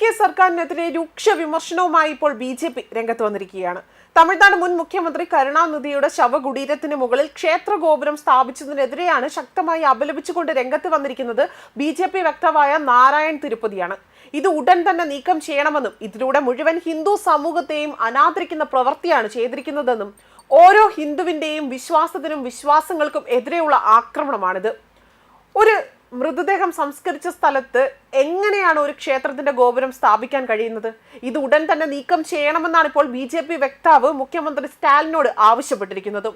K സർക്കാരിനെതിരെ രൂക്ഷ വിമർശനവുമായി ഇപ്പോൾ ബി ജെ പി രംഗത്ത് വന്നിരിക്കുകയാണ്. തമിഴ്നാട് മുൻ മുഖ്യമന്ത്രി കരുണാനിധിയുടെ ശവകുടീരത്തിന് മുകളിൽ ക്ഷേത്ര ഗോപുരം സ്ഥാപിച്ചതിനെതിരെയാണ് ശക്തമായി അപലപിച്ചുകൊണ്ട് രംഗത്ത് വന്നിരിക്കുന്നത് ബി ജെ പി വക്താവായ നാരായൺ തിരുപ്പതിയാണ്. ഇത് ഉടൻ തന്നെ നീക്കം ചെയ്യണമെന്നും ഇതിലൂടെ മുഴുവൻ ഹിന്ദു സമൂഹത്തെയും അനാദരിക്കുന്ന പ്രവൃത്തിയാണ് ചെയ്തിരിക്കുന്നതെന്നും ഓരോ ഹിന്ദുവിന്റെയും വിശ്വാസത്തിനും വിശ്വാസങ്ങൾക്കും എതിരെയുള്ള ആക്രമണമാണിത്. ഒരു മൃതദേഹം സംസ്കരിച്ച സ്ഥലത്ത് എങ്ങനെയാണ് ഒരു ക്ഷേത്രത്തിന്റെ ഗോപുരം സ്ഥാപിക്കാൻ കഴിയുന്നത്? ഇത് ഉടൻ തന്നെ നീക്കം ചെയ്യണമെന്നാണ് ഇപ്പോൾ ബി ജെ പി വക്താവ് മുഖ്യമന്ത്രി സ്റ്റാലിനോട് ആവശ്യപ്പെട്ടിരിക്കുന്നത്.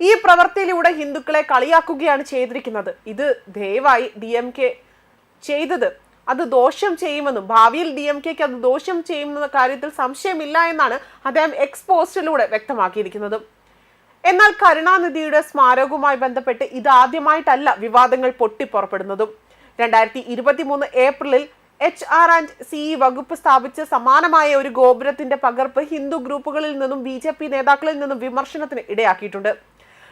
ഈ പ്രവൃത്തിയിലൂടെ ഹിന്ദുക്കളെ കളിയാക്കുകയാണ് ചെയ്തിരിക്കുന്നത്. ഇത് ദയവായി ഡി എം കെ ചെയ്തത്. അത് ദോഷം ചെയ്യുമെന്നും ഭാവിയിൽ ഡി എം കെക്ക് അത് ദോഷം ചെയ്യുമെന്ന കാര്യത്തിൽ സംശയമില്ല എന്നാണ് അദ്ദേഹം എക്സ്പോസ്റ്റിലൂടെ വ്യക്തമാക്കിയിരിക്കുന്നതും. എന്നാൽ കരുണാനിധിയുടെ സ്മാരകവുമായി ബന്ധപ്പെട്ട് ഇത് ആദ്യമായിട്ടല്ല വിവാദങ്ങൾ പൊട്ടിപ്പുറപ്പെടുന്നതും. രണ്ടായിരത്തി ഇരുപത്തിമൂന്ന് ഏപ്രിലിൽ എച്ച് ആർ ആൻഡ് സിഇ വകുപ്പ് സ്ഥാപിച്ച സമാനമായ ഒരു ഗോപുരത്തിന്റെ പകർപ്പ് ഹിന്ദു ഗ്രൂപ്പുകളിൽ നിന്നും ബി ജെ പി നേതാക്കളിൽ നിന്നും വിമർശനത്തിന് ഇടയാക്കിയിട്ടുണ്ട്.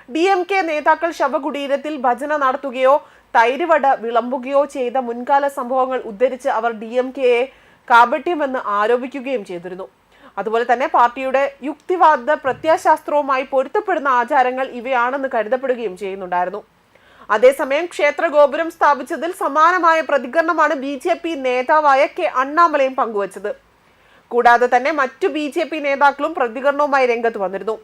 ഡി എം കെ നേതാക്കൾ ശവകുടീരത്തിൽ ഭജന നടത്തുകയോ തൈരുവട വിളമ്പുകയോ ചെയ്ത മുൻകാല സംഭവങ്ങൾ ഉദ്ധരിച്ച് അവർ ഡി എം കെയെ കാപട്യമെന്ന് ആരോപിക്കുകയും ചെയ്തിരുന്നു. അതുപോലെ തന്നെ പാർട്ടിയുടെ യുക്തിവാദ പ്രത്യയശാസ്ത്രവുമായി പൊരുത്തപ്പെടുന്ന ആചാരങ്ങൾ ഇവയാണെന്ന് കരുതപ്പെടുകയും ചെയ്യുന്നുണ്ടായിരുന്നു. അതേസമയം ക്ഷേത്ര ഗോപുരം സ്ഥാപിച്ചതിൽ സമാനമായ പ്രതികരണമാണ് ബി ജെ പി നേതാവായ കെ അണ്ണാമലയും പങ്കുവച്ചത്. കൂടാതെ തന്നെ മറ്റു ബി ജെ പി നേതാക്കളും പ്രതികരണവുമായി രംഗത്ത് വന്നിരുന്നു.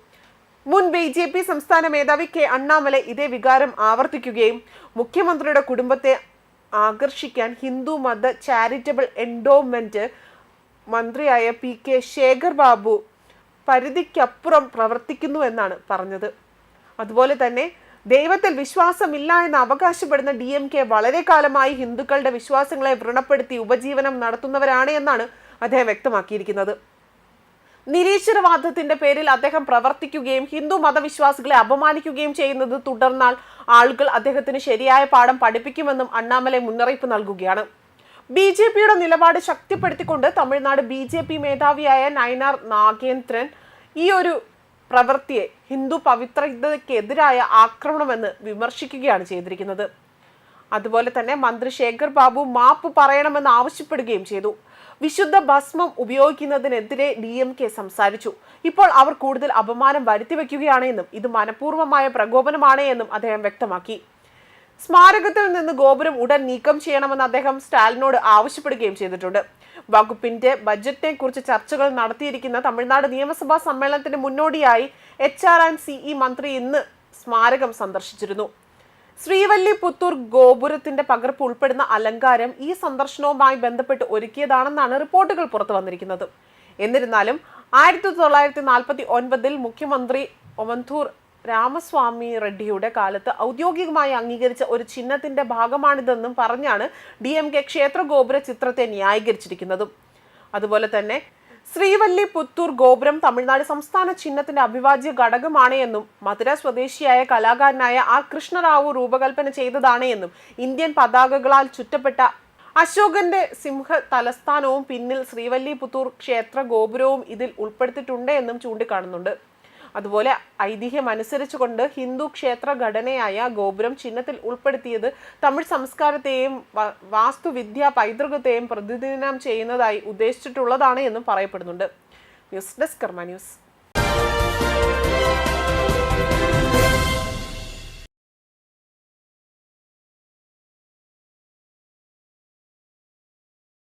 മുൻ ബി ജെ പി സംസ്ഥാന മേധാവി കെ അണ്ണാമല ഇതേ വികാരം ആവർത്തിക്കുകയും മുഖ്യമന്ത്രിയുടെ കുടുംബത്തെ ആകർഷിക്കാൻ ഹിന്ദു മത ചാരിറ്റബിൾ എൻഡോമെന്റ് മന്ത്രിയായ പി കെ ശേഖർ ബാബു പരിധിക്കപ്പുറം പ്രവർത്തിക്കുന്നു എന്നാണ് പറഞ്ഞത്. അതുപോലെ തന്നെ ദൈവത്തിൽ വിശ്വാസമില്ല എന്ന് അവകാശപ്പെടുന്ന ഡി എം കെ വളരെ കാലമായി ഹിന്ദുക്കളുടെ വിശ്വാസങ്ങളെ വ്രണപ്പെടുത്തി ഉപജീവനം നടത്തുന്നവരാണ് എന്നാണ് അദ്ദേഹം വ്യക്തമാക്കിയിരിക്കുന്നത്. നിരീശ്വരവാദത്തിന്റെ പേരിൽ അദ്ദേഹം പ്രവർത്തിക്കുകയും ഹിന്ദു മതവിശ്വാസികളെ അപമാനിക്കുകയും ചെയ്യുന്നത് തുടർന്നാൽ ആളുകൾ അദ്ദേഹത്തിന് ശരിയായ പാഠം പഠിപ്പിക്കുമെന്നും അണ്ണാമലെ മുന്നറിയിപ്പ് നൽകുകയാണ്. ബി ജെ പിയുടെ നിലപാട് ശക്തിപ്പെടുത്തിക്കൊണ്ട് തമിഴ്നാട് ബി ജെ പി മേധാവിയായ നയനാർ നാഗേന്ദ്രൻ ഈ ഒരു പ്രവൃത്തിയെ ഹിന്ദു പവിത്രതയ്ക്കെതിരായ ആക്രമണമെന്ന് വിമർശിക്കുകയാണ് ചെയ്തിരിക്കുന്നത്. അതുപോലെ തന്നെ മന്ത്രി ശേഖർ ബാബു മാപ്പ് പറയണമെന്ന് ആവശ്യപ്പെടുകയും ചെയ്തു. വിശുദ്ധ ഭസ്മം ഉപയോഗിക്കുന്നതിനെതിരെ ഡി എം കെ സംസാരിച്ചു. ഇപ്പോൾ അവർ കൂടുതൽ അപമാനം വരുത്തിവെക്കുകയാണ് എന്നും ഇത് മനഃപൂർവമായ പ്രകോപനമാണ് എന്നും അദ്ദേഹം വ്യക്തമാക്കി. സ്മാരകത്തിൽ നിന്ന് ഗോപുരം ഉടൻ നീക്കം ചെയ്യണമെന്ന് അദ്ദേഹം സ്റ്റാലിനോട് ആവശ്യപ്പെടുകയും ചെയ്തിട്ടുണ്ട്. വകുപ്പിന്റെ ബജറ്റിനെ കുറിച്ച് ചർച്ചകൾ നടത്തിയിരിക്കുന്ന തമിഴ്നാട് നിയമസഭാ സമ്മേളനത്തിന് മുന്നോടിയായി എച്ച് ആർ ആൻഡ് സിഇ മന്ത്രി ഇന്ന് സ്മാരകം സന്ദർശിച്ചിരുന്നു. ശ്രീവല്ലി പുത്തൂർ ഗോപുരത്തിന്റെ പകർപ്പ് ഉൾപ്പെടുന്ന അലങ്കാരം ഈ സന്ദർശനവുമായി ബന്ധപ്പെട്ട് ഒരുക്കിയതാണെന്നാണ് റിപ്പോർട്ടുകൾ പുറത്തു വന്നിരിക്കുന്നത്. എന്നിരുന്നാലും ആയിരത്തി തൊള്ളായിരത്തി നാൽപ്പത്തി ഒൻപതിൽ മുഖ്യമന്ത്രി ഒമന്തൂർ രാമസ്വാമി റെഡ്ഡിയുടെ കാലത്ത് ഔദ്യോഗികമായി അംഗീകരിച്ച ഒരു ചിഹ്നത്തിന്റെ ഭാഗമാണിതെന്നും പറഞ്ഞാണ് ഡി എം കെ ക്ഷേത്ര ഗോപുര ചിത്രത്തെ ന്യായീകരിച്ചിരിക്കുന്നതും. അതുപോലെ തന്നെ ശ്രീവല്ലി പുത്തൂർ ഗോപുരം തമിഴ്നാട് സംസ്ഥാന ചിഹ്നത്തിന്റെ അവിഭാജ്യ ഘടകമാണ് എന്നും മധുര സ്വദേശിയായ കലാകാരനായ ആർ കൃഷ്ണറാവു രൂപകൽപ്പന ചെയ്തതാണ് എന്നും ഇന്ത്യൻ പതാകകളാൽ ചുറ്റപ്പെട്ട അശോകന്റെ സിംഹ തലസ്ഥാനവും പിന്നിൽ ശ്രീവല്ലി പുത്തൂർ ക്ഷേത്ര ഗോപുരവും ഇതിൽ ഉൾപ്പെടുത്തിയിട്ടുണ്ട് എന്നും ചൂണ്ടിക്കാണുന്നുണ്ട്. അതുപോലെ ഐതിഹ്യം അനുസരിച്ചുകൊണ്ട് ഹിന്ദു ക്ഷേത്ര ഘടനയായ ഗോപുരം ചിഹ്നത്തിൽ ഉൾപ്പെടുത്തിയത് തമിഴ് സംസ്കാരത്തെയും വാസ്തുവിദ്യ പൈതൃകത്തെയും പ്രതിദിനം ചെയ്യുന്നതായി ഉദ്ദേശിച്ചിട്ടുള്ളതാണ് എന്നും പറയപ്പെടുന്നുണ്ട്. News desk Karma news.